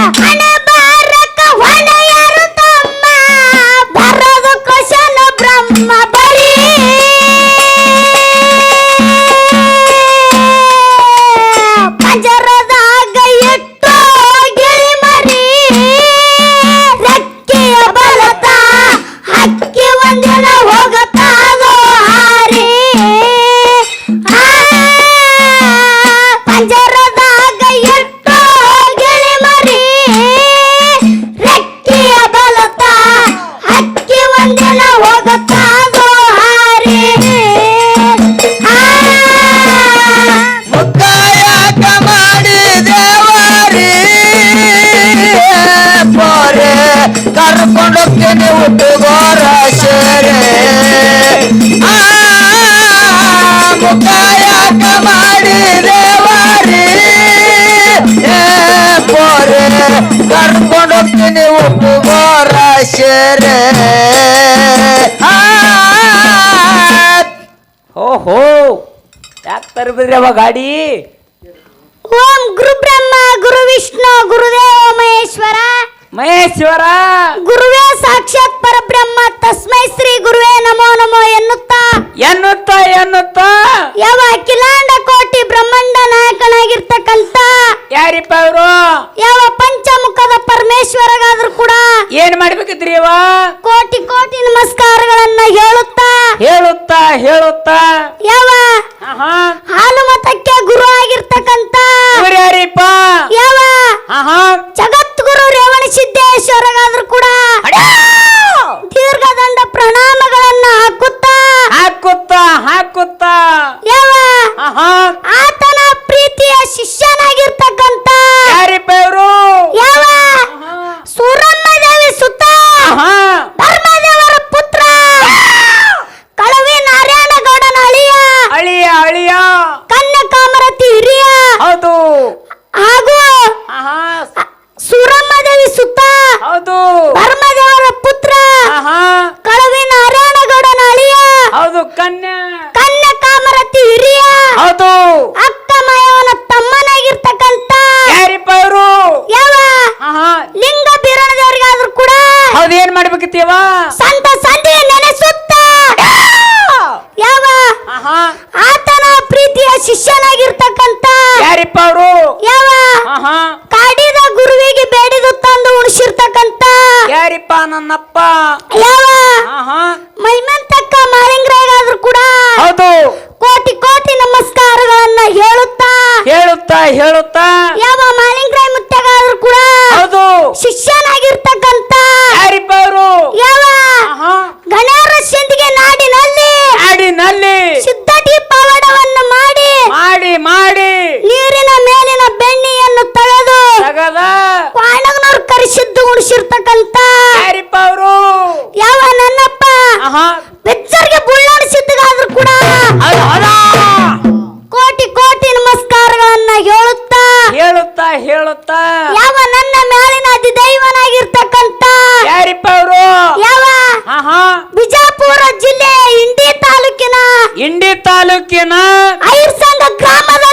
Anna! ಬಕ್ಕನೆ ಹುಟ್ಟುಗೋರ ಶೇರೆ ಆ ಮುಖಾಯಾಕ ಮಾಡಿ ದೇವಾರಿ. ಬೋರೆ ಕರ್ಕೊಂಡು ಹೋಗ್ತೀನಿ ಹುಟ್ಟುಗೋರ ಶೇರೆ ಹೋ ಯಾಕೆ ತರಬೇಕ್ರಿ ಅವ ಗಾಡಿ? ಓಂ ಗುರು ಬ್ರಹ್ಮ ಗುರು ವಿಷ್ಣು ಗುರುದೇವ ಮಹೇಶ್ವರ. ಮಹೇಶ್ವರ! ಗುರುವೇ ಸಾಕ್ಷಾತ್ ಪರಬ್ರಹ್ಮ ತಸ್ಮೈ ಶ್ರೀ ಗುರುವೇ ನಮೋ ನಮೋ ಎನ್ನುತ್ತಾ? ಎನ್ನುತ್ತ ಎನ್ನುತ್ತ? ಯಾವ ಕಿಲಾಂಡ ಕೋಟಿ ಬ್ರಹ್ಮಾಂಡ ನಾಯಕನಾಗಿರ್ತಕ್ಕಂತ ಯಾರಿಪ್ಪ ಅವರು? ಯಾವ ಪಂಚಮುಖದ ಪರಮೇಶ್ವರಗಾದ್ರೂ ಕೂಡ ಏನ್ ಮಾಡ್ಬೇಕಿದ್ರಿ ಅವ ಹೇಳುತ್ತ ತಾಲೂಕಿನ ಐರ್ಸಂಗ ಗ್ರಾಮದಲ್ಲಿ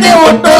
de